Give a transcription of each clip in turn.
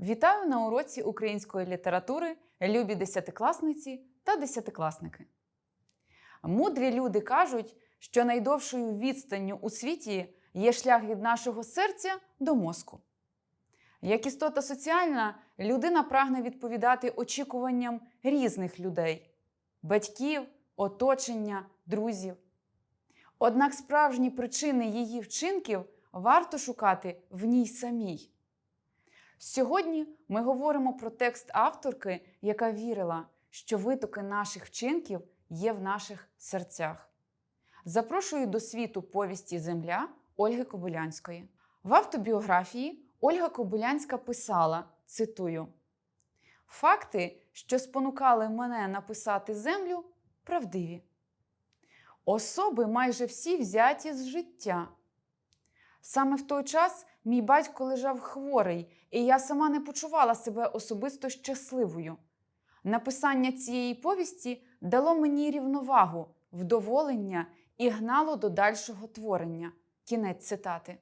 Вітаю на уроці української літератури, любі десятикласниці та десятикласники. Мудрі люди кажуть, що найдовшою відстанню у світі є шлях від нашого серця до мозку. Як істота соціальна, людина прагне відповідати очікуванням різних людей батьків, оточення, друзів. Однак справжні причини її вчинків варто шукати в ній самій. Сьогодні ми говоримо про текст авторки, яка вірила, що витоки наших вчинків є в наших серцях. Запрошую до світу повісті Земля Ольги Кобилянської. В автобіографії Ольга Кобилянська писала: цитую: Факти, що спонукали мене написати землю, правдиві. Особи майже всі взяті з життя. Саме в той час мій батько лежав хворий, і я сама не почувала себе особисто щасливою. Написання цієї повісті дало мені рівновагу, вдоволення і гнало до дальшого творення. Кінець цитати.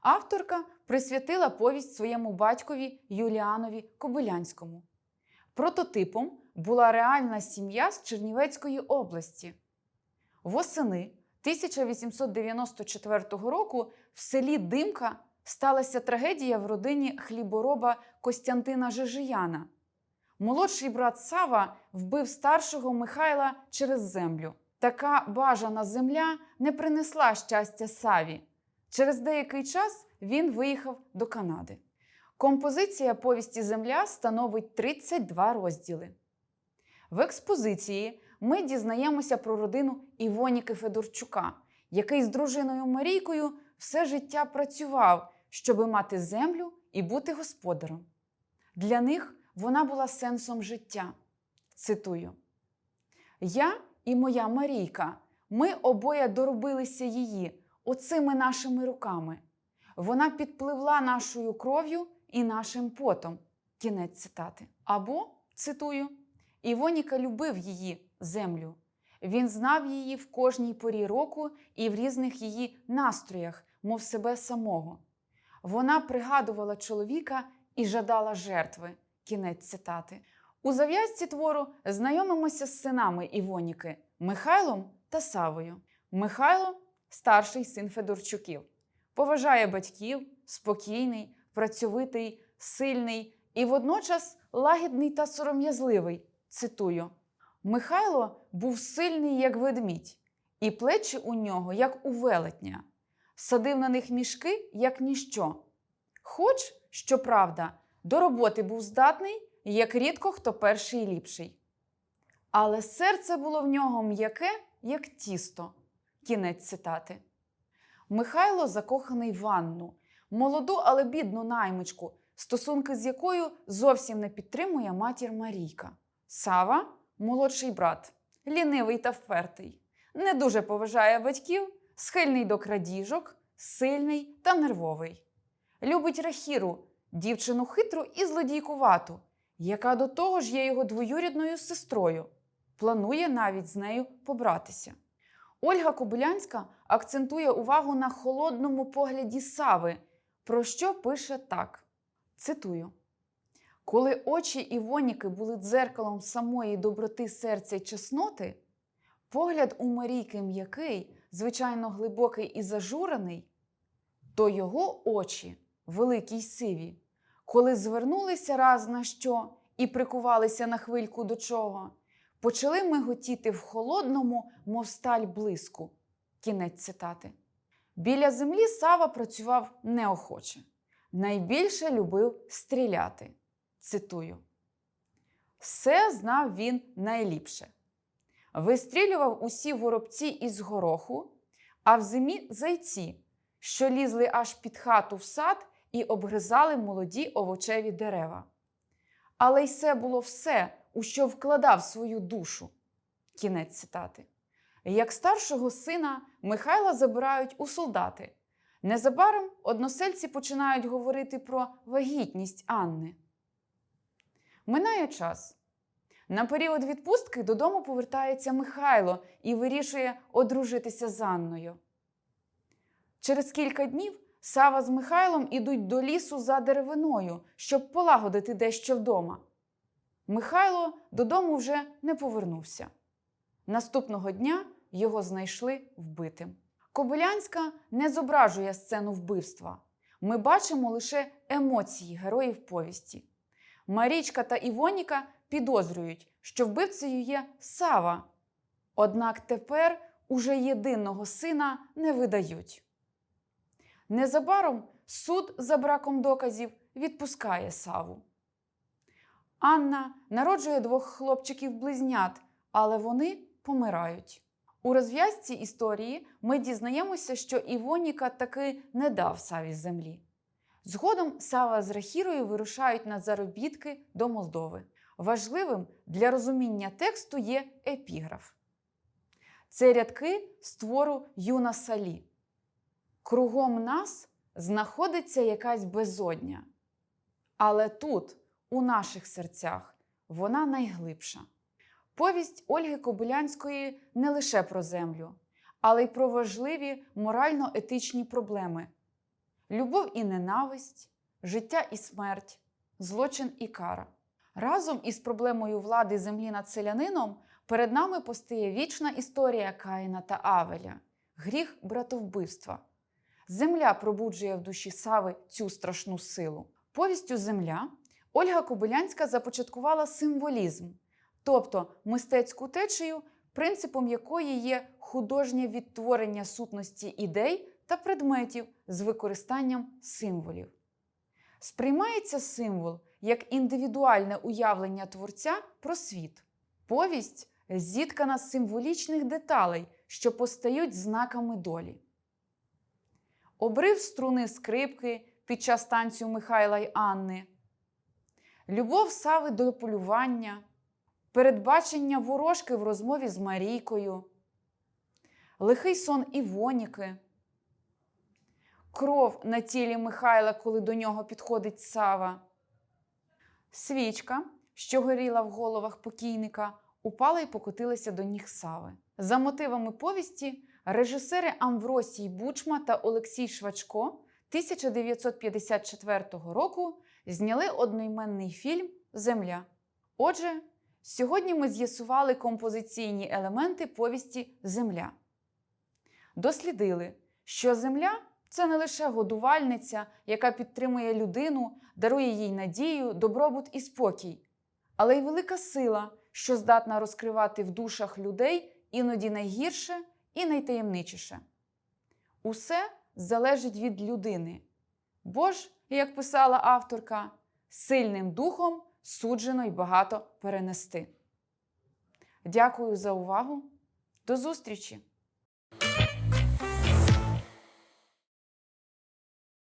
Авторка присвятила повість своєму батькові Юліанові Кобилянському. Прототипом була реальна сім'я з Чернівецької області. Восени 1894 року в селі Димка сталася трагедія в родині хлібороба Костянтина Жижияна. Молодший брат Сава вбив старшого Михайла через землю. Така бажана земля не принесла щастя Саві. Через деякий час він виїхав до Канади. Композиція повісті Земля становить 32 розділи. В експозиції ми дізнаємося про родину Івоніки Федорчука, який з дружиною Марійкою все життя працював, щоби мати землю і бути господарем. Для них вона була сенсом життя. Цитую: Я і моя Марійка, ми обоє доробилися її оцими нашими руками. Вона підпливла нашою кров'ю і нашим потом. Кінець цитати. Або, цитую, Івоніка любив її землю. Він знав її в кожній порі року і в різних її настроях, мов себе самого. Вона пригадувала чоловіка і жадала жертви. Кінець цитати. У зав'язці твору знайомимося з синами Івоніки Михайлом та Савою. Михайло старший син Федорчуків. Поважає батьків, спокійний, працьовитий, сильний і водночас лагідний та сором'язливий. Цитую: Михайло був сильний, як ведмідь, і плечі у нього, як у велетня, садив на них мішки, як ніщо. Хоч, щоправда, до роботи був здатний, як рідко хто перший і ліпший. Але серце було в нього м'яке, як тісто. Кінець цитати. Михайло закоханий в Анну, молоду, але бідну наймичку, стосунки з якою зовсім не підтримує матір Марійка. Сава молодший брат, лінивий та впертий, не дуже поважає батьків, схильний до крадіжок, сильний та нервовий. Любить Рахіру, дівчину хитру і злодійкувату, яка до того ж є його двоюрідною сестрою. Планує навіть з нею побратися. Ольга Кобилянська акцентує увагу на холодному погляді Сави, про що пише так: цитую. Коли очі Івоніки були дзеркалом самої доброти серця й чесноти, погляд у Марійки м'який, звичайно глибокий і зажурений, то його очі, великі й сиві, коли звернулися раз на що і прикувалися на хвильку до чого, почали миготіти в холодному, мов сталь блиску. Кінець цитати. Біля землі Сава працював неохоче. Найбільше любив стріляти. Цитую. Все знав він найліпше. Вистрілював усі воробці із гороху, а в зимі зайці, що лізли аж під хату в сад і обгризали молоді овочеві дерева. Але й це було все, у що вкладав свою душу. Кінець цитати. Як старшого сина Михайла забирають у солдати. Незабаром односельці починають говорити про вагітність Анни. Минає час. На період відпустки додому повертається Михайло і вирішує одружитися з Анною. Через кілька днів Сава з Михайлом ідуть до лісу за деревиною, щоб полагодити дещо вдома. Михайло додому вже не повернувся. Наступного дня його знайшли вбитим. Кобилянська не зображує сцену вбивства. Ми бачимо лише емоції героїв повісті. Марічка та Івоніка підозрюють, що вбивцею є Сава. Однак тепер уже єдиного сина не видають. Незабаром суд за браком доказів відпускає Саву. Анна народжує двох хлопчиків-близнят, але вони помирають. У розв'язці історії ми дізнаємося, що Івоніка таки не дав Саві землі. Згодом Сава з Рахірою вирушають на заробітки до Молдови. Важливим для розуміння тексту є епіграф. Це рядки з твору Юна Салі. Кругом нас знаходиться якась безодня. Але тут, у наших серцях, вона найглибша. Повість Ольги Кобилянської не лише про землю, але й про важливі морально-етичні проблеми: любов і ненависть, життя і смерть, злочин і кара. Разом із проблемою влади землі над селянином перед нами постає вічна історія Каїна та Авеля, гріх братовбивства. Земля пробуджує в душі Сави цю страшну силу. Повістю Земля Ольга Кобилянська започаткувала символізм, тобто мистецьку течію, принципом якої є художнє відтворення сутності ідей та предметів з використанням символів. Сприймається символ як індивідуальне уявлення творця про світ. Повість зіткана з символічних деталей, що постають знаками долі. Обрив струни скрипки під час танцю Михайла й Анни, любов Сави до полювання, передбачення ворожки в розмові з Марійкою, лихий сон Івоніки, кров на тілі Михайла, коли до нього підходить Сава, свічка, що горіла в головах покійника, упала і покотилася до ніг Сави. За мотивами повісті режисери Амвросій Бучма та Олексій Швачко 1954 року зняли одноіменний фільм Земля. Отже, сьогодні ми з'ясували композиційні елементи повісті Земля. Дослідили, що земля це не лише годувальниця, яка підтримує людину, дарує їй надію, добробут і спокій, але й велика сила, що здатна розкривати в душах людей іноді найгірше і найтаємничіше. Усе залежить від людини. Бо ж, як писала авторка, сильним духом суджено й багато перенести. Дякую за увагу. До зустрічі!